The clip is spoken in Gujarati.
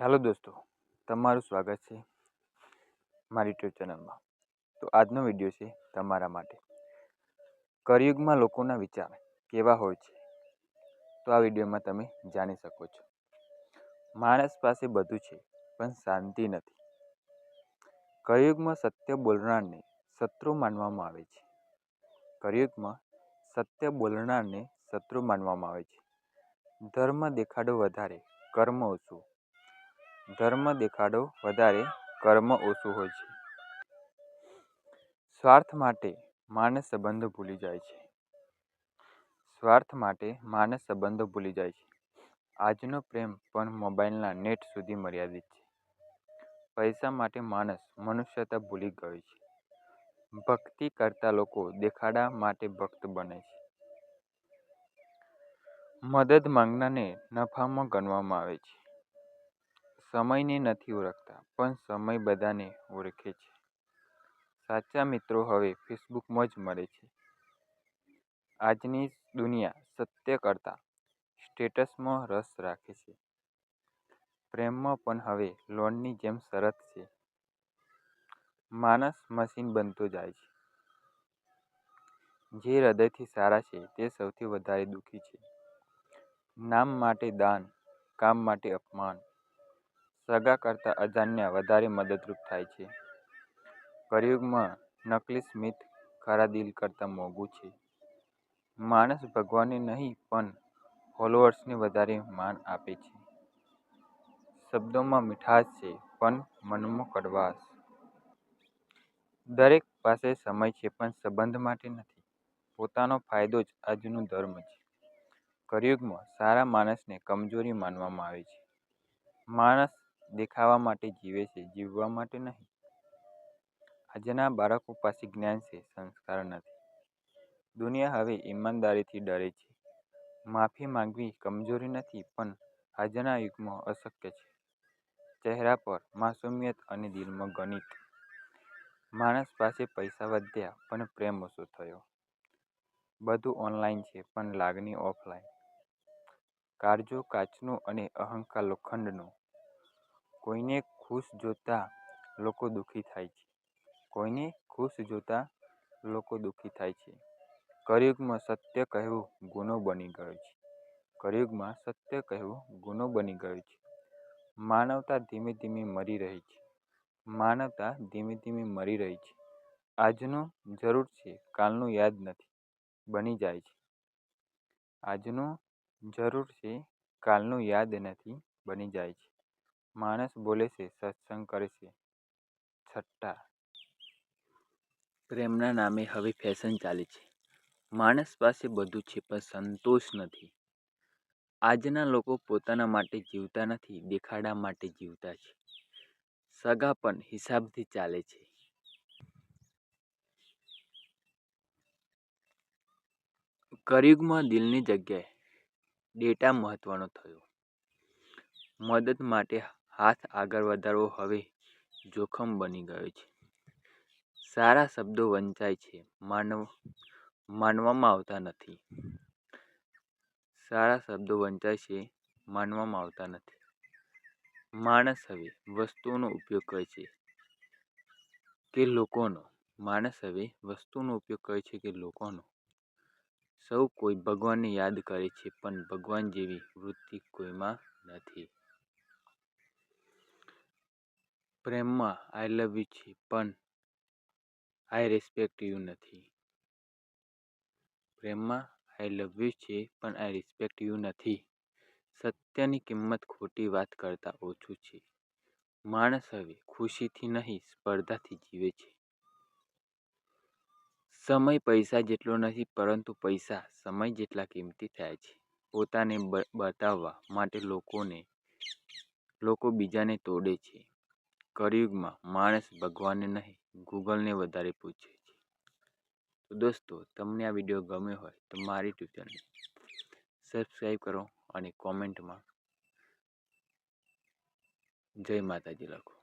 હેલો દોસ્તો, તમારું સ્વાગત છે મારી યુટ્યુબ ચેનલમાં. તો આજનો વીડિયો છે તમારા માટે. કરિયુગમાં લોકોના વિચાર કેવા હોય છે? તો આ વિડીયોમાં તમે જાણી શકો છો. માણસ પાસે બધું છે, પણ શાંતિ નથી. કરિયુગમાં સત્ય બોલનારને શત્રુ માનવામાં આવે છે. કરિયુગમાં સત્ય બોલનારને શત્રુ માનવામાં આવે છે. ધર્મ દેખાડો વધારે કર્મ ઓછું ધર્મ દેખાડો વધારે કર્મ ઓછું હોય છે. સ્વાર્થ માટે માણસ સંબંધો ભૂલી જાય છે. સ્વાર્થ માટે માણસ સંબંધો ભૂલી જાય છે. આજનો પ્રેમ પણ મોબાઈલના નેટ સુધી મર્યાદિત છે. પૈસા માટે માણસ મનુષ્યતા ભૂલી ગયો છે. ભક્તિ કરતા લોકો દેખાડા માટે ભક્ત બને છે. મદદ માંગનારને નફામાં ગણવામાં આવે છે. સમયને નથી ઓળખતા, પણ સમય બધાને ઓળખે છે. સાચા મિત્રો હવે ફેસબુકમાં જ મળે છે. આજની દુનિયા સત્ય કરતાં સ્ટેટસમાં રસ રાખે છે. પ્રેમમાં પણ હવે લોનની જેમ શરત છે. માણસ મશીન બનતો જાય છે. જે હૃદયથી સારા છે તે સૌથી વધારે દુઃખી છે. નામ માટે દાન, કામ માટે અપમાન સગા કરતાં અજાણ્યા વધારે મદદરૂપ થાય છે. કળિયુગમાં નકલી સ્મિત ખરા દિલ કરતાં મોંઘું છે. માણસ ભગવાનને નહીં, પણ ફોલોઅર્સને વધારે માન આપે છે. શબ્દોમાં મીઠાશ છે, પણ મનમાં કડવાશ. દરેક પાસે સમય છે, પણ સંબંધ માટે નથી. પોતાનો ફાયદો જ આજનો ધર્મ છે. કળિયુગમાં સારા માણસને કમજોરી માનવામાં આવે છે. માણસ દેખાવા માટે જીવે છે, જીવવા માટે નહીં. આજના બાળકો પાસે જ્ઞાન છે, સંસ્કાર નથી. દુનિયા હવે ઈમાનદારીથી ડરે છે. માફી માંગવી કમજોરી નથી, પણ આજના યુગમાં અશક્ય છે. ચહેરા પર માસુમિયત અને દિલમાં ગણિત. માણસ પાસે પૈસા વધ્યા, પણ પ્રેમ ઓછો થયો. બધું ઓનલાઈન છે, પણ લાગણી ઓફલાઈન. કાળજો કાચનું અને અહંકાર લોખંડનો. કોઈને ખુશ જોતા લોકો દુઃખી થાય છે. કોઈને ખુશ જોતા લોકો દુઃખી થાય છે. કળિયુગમાં સત્ય કહેવું ગુનો બની ગયો છે. કળિયુગમાં સત્ય કહેવું ગુનો બની ગયો છે. માનવતા ધીમે ધીમે મરી રહી છે. માનવતા ધીમે ધીમે મરી રહી છે. આજનું જરૂર છે, કાલનું યાદ નથી, બની જાય છે. આજનું જરૂર છે, કાલનું યાદ નથી, બની જાય છે. માણસ બોલે છે, સત્સંગ કરે છે, છઠ્ઠા. પ્રેમના નામે હવે ફેશન ચાલે છે. માણસ પાસે બધું છે, પણ સંતોષ નથી. આજના લોકો પોતાના માટે જીવતા નથી, દેખાડા માટે જીવતા છે. સગા પણ હિસાબથી ચાલે છે. કરિયુગમાં દિલની જગ્યાએ ડેટા મહત્વનો થયો. મદદ માટે હાથ આગળ વધારવો હવે જોખમ બની ગયો છે. સારા શબ્દો વંચાય છે, માનવ, માનવામાં આવતા નથી. સારા શબ્દો વંચાય છે, માનવામાં આવતા નથી. માણસ હવે વસ્તુઓનો ઉપયોગ કરે છે કે લોકોનો. માણસ હવે વસ્તુનો ઉપયોગ કરે છે કે લોકોનો. સૌ કોઈ ભગવાનને યાદ કરે છે, પણ ભગવાન જેવી વૃત્તિ કોઈમાં નથી. પ્રેમમાં આઈ લવ યુ છે, પણ આઈ રિસ્પેક્ટ યુ નથી. પ્રેમમાં આઈ લવ યુ છે, પણ આઈ રિસ્પેક્ટ યુ નથી. સત્યની કિંમત ખોટી વાત કરતાં ઓછું છે. માણસ હવે ખુશીથી નહીં, સ્પર્ધાથી જીવે છે. સમય પૈસા જેટલો નથી, પરંતુ પૈસા સમય જેટલા કિંમતી થાય છે. પોતાને બતાવવા માટે લોકોને, લોકો બીજાને તોડે છે. કળિયુગમાં માણસ ભગવાનને નહીં, ગૂગલને વધારે પૂછે છે. તો દોસ્તો, તમને આ વીડિયો ગમ્યો હોય તો મારી યુટ્યુબ ચેનલ સબસ્ક્રાઈબ કરો અને કોમેન્ટમાં જય માતાજી લખો.